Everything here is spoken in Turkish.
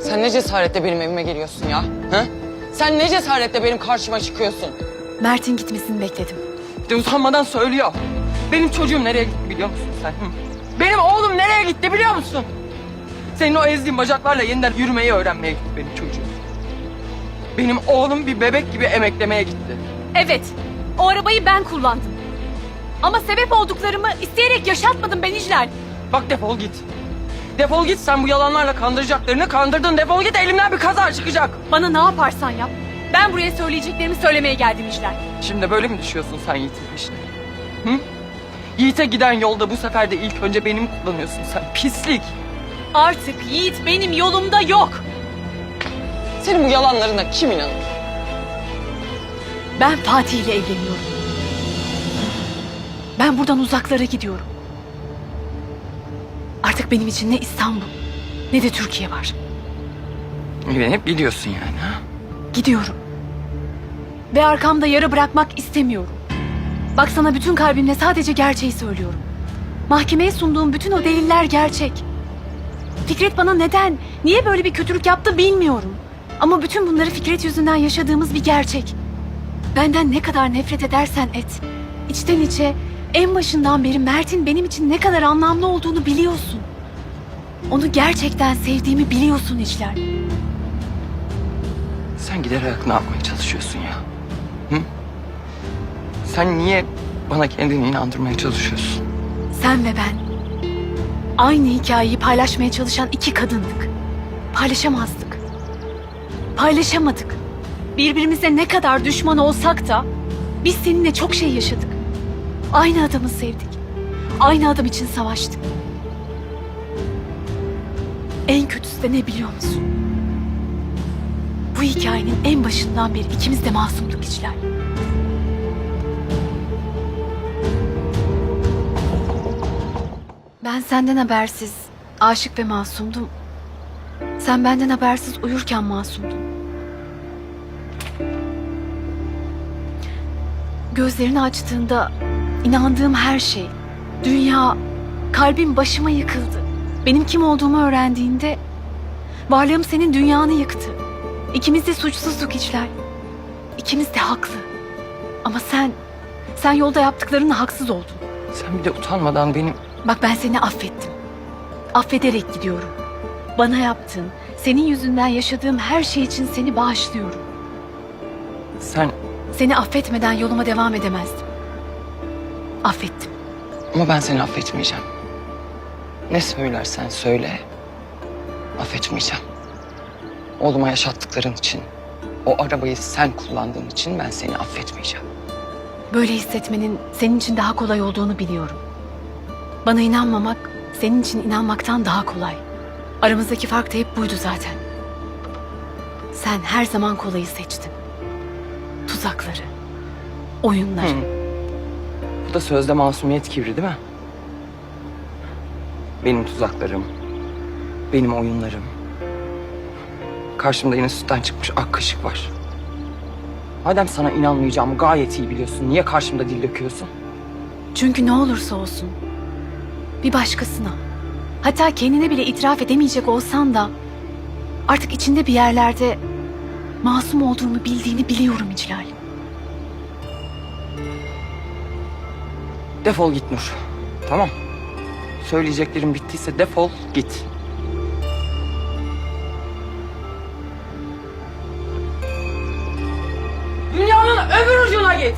Sen ne cesaretle benim evime geliyorsun ya? Ha? Sen ne cesaretle benim karşıma çıkıyorsun? Mert'in gitmesini bekledim. Bir de utanmadan söylüyor. Benim çocuğum nereye gitti biliyor musun sen? Hı? Benim oğlum nereye gitti biliyor musun? Senin o ezdiğin bacaklarla yeniden yürümeyi öğrenmeye gitti benim çocuğum. Benim oğlum bir bebek gibi emeklemeye gitti. Evet, o arabayı ben kullandım. Ama sebep olduklarımı isteyerek yaşatmadım ben İclal. Bak defol git. Defol git sen bu yalanlarla kandıracaklarını kandırdın. Defol git elimden bir kaza çıkacak. Bana ne yaparsan yap. Ben buraya söyleyeceklerimi söylemeye geldim İclal. Şimdi böyle mi düşüyorsun sen Yiğit'in peşine? Hı? Yiğit'e giden yolda bu sefer de ilk önce benim kullanıyorsun sen. Pislik. Artık Yiğit benim yolumda yok. Senin bu yalanlarına kim inanır? Ben Fatih ile evleniyorum. Ben buradan uzaklara gidiyorum. Artık benim için ne İstanbul ne de Türkiye var. Güvenip gidiyorsun yani ha? Gidiyorum. Ve arkamda yara bırakmak istemiyorum. Bak sana bütün kalbimle sadece gerçeği söylüyorum. Mahkemeye sunduğum bütün o deliller gerçek. Fikret bana neden, niye böyle bir kötülük yaptı bilmiyorum. Ama bütün bunları Fikret yüzünden yaşadığımız bir gerçek. Benden ne kadar nefret edersen et. içten içe en başından beri Mert'in benim için ne kadar anlamlı olduğunu biliyorsun. Onu gerçekten sevdiğimi biliyorsun İclal. Sen giderek ne yapmaya çalışıyorsun ya? Hı? Sen niye bana kendini inandırmaya çalışıyorsun? Sen ve ben aynı hikayeyi paylaşmaya çalışan iki kadındık. Paylaşamazdık. Paylaşamadık. Birbirimize ne kadar düşman olsak da biz seninle çok şey yaşadık. Aynı adamı sevdik. Aynı adam için savaştık. En kötüsü de ne biliyor musun? Bu hikayenin en başından beri ikimiz de masumduk içler. Ben senden habersiz, aşık ve masumdum. Sen benden habersiz uyurken masumdun. Gözlerini açtığında inandığım her şey, dünya, kalbim başıma yıkıldı. Benim kim olduğumu öğrendiğinde varlığım senin dünyanı yıktı. İkimiz de suçsuzduk içler. İkimiz de haklı. Ama sen, sen yolda yaptıklarınla haksız oldun. Sen bir de utanmadan benim... Bak ben seni affettim. Affederek gidiyorum. Bana yaptığın, senin yüzünden yaşadığım her şey için seni bağışlıyorum. Sen... Seni affetmeden yoluma devam edemezdim. Affettim. Ama ben seni affetmeyeceğim. Ne söylersen söyle. Affetmeyeceğim. Oğluma yaşattıkların için, o arabayı sen kullandığın için ben seni affetmeyeceğim. Böyle hissetmenin senin için daha kolay olduğunu biliyorum. Bana inanmamak senin için inanmaktan daha kolay. Aramızdaki fark da hep buydu zaten. Sen her zaman kolayı seçtin. Tuzakları, oyunları. Hı. Da sözde masumiyet kibri değil mi? Benim tuzaklarım, benim oyunlarım. Karşımda yine sütten çıkmış ak kaşık var. Madem sana inanmayacağımı gayet iyi biliyorsun, niye karşımda dil döküyorsun? Çünkü ne olursa olsun bir başkasına hatta kendine bile itiraf edemeyecek olsan da artık içinde bir yerlerde masum olduğunu bildiğini biliyorum İclal. Defol git Nur. Tamam. Söyleyeceklerim bittiyse defol git. Dünyanın öbür ucuna git.